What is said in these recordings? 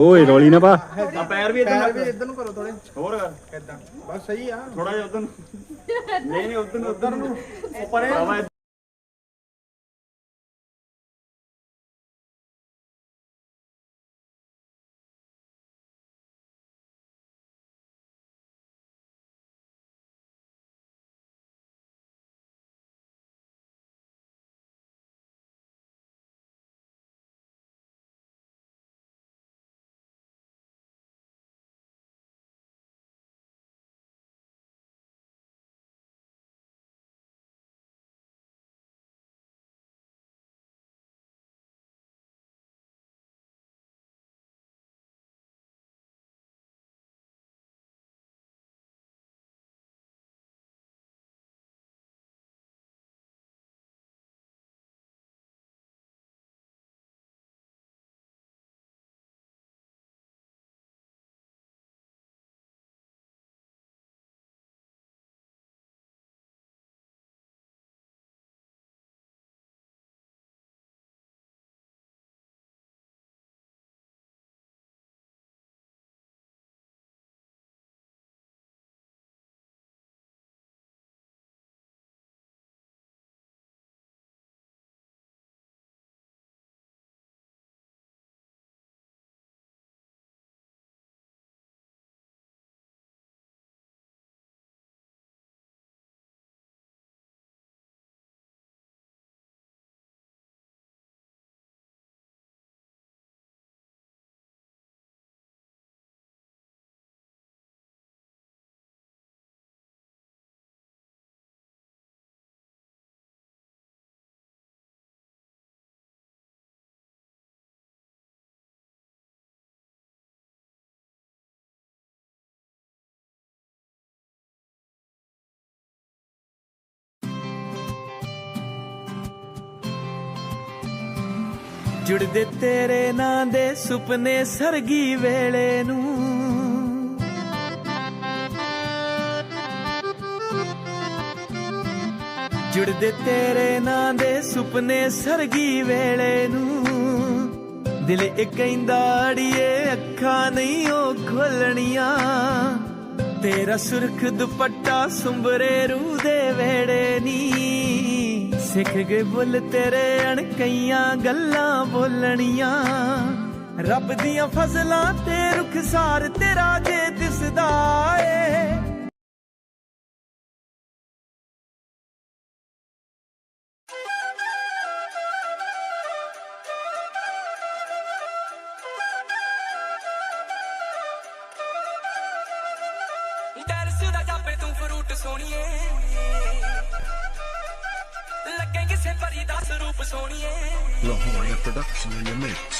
ਓਏ ਰੌਲੀ ਨਾ ਪਾ। ਆ ਪੈਰ ਵੀ ਪੈਰ ਵੀ ਇਧਰ ਨੂੰ ਕਰੋ ਥੋੜੇ ਹੋਰ ਇਦਾਂ ਬਸ ਸਹੀ ਆ। ਥੋੜਾ ਜਿਹਾ ਉਧਰ ਨੂੰ। ਨਹੀਂ ਨਹੀਂ ਉਧਰ ਨੂੰ ਉਧਰ ਨੂੰ। ਉੱਪਰ ਜੁੜਦੇ ਤੇਰੇ ਨਾਂ ਦੇ ਸੁਪਨੇ ਸਰਗੀ ਵੇਲੇ ਨੂੰ। ਜੁੜਦੇ ਤੇਰੇ ਨਾਂ ਦੇ ਸੁਪਨੇ ਸਰਗੀ ਵੇਲੇ ਨੂੰ। ਦਿਲ ਇੱਕ ਕਹਿੰਦਾ, ਅੜੀਏ ਅੱਖਾਂ ਨਹੀਂ ਉਹ ਖੋਲਣੀਆਂ। ਤੇਰਾ ਸੁਰਖ ਦੁਪੱਟਾ ਸੁੰਬਰੇ ਰੂ ਦੇ ਵੇੜੇ ਨੀ। ਸਿੱਖ ਗਏ ਬੁੱਲ ਤੇਰੇ ਕਈਆਂ ਗੱਲਾਂ ਬੋਲਣੀਆਂ। ਰੱਬ ਦੀਆਂ ਫਜ਼ਲਾਂ ਤੇ ਰੁਖਸਾਰ ਤੇਰਾ ਜੇ ਦਿਸਦਾ। Lahori production in the mix.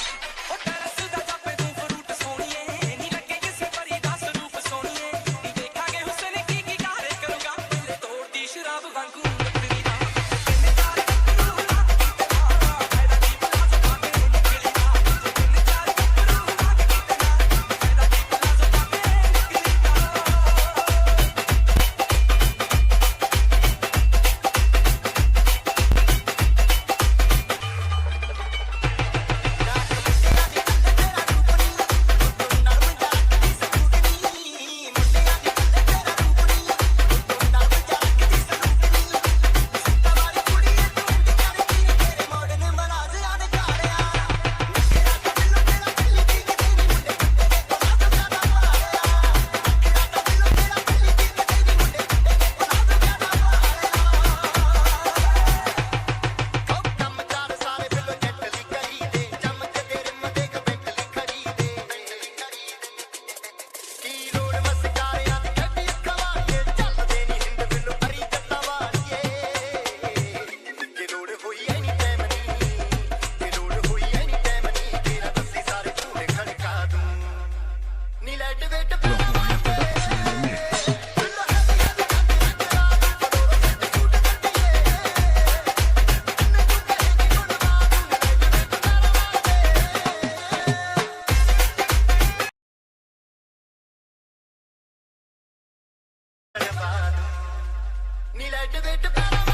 wait, wait, wait,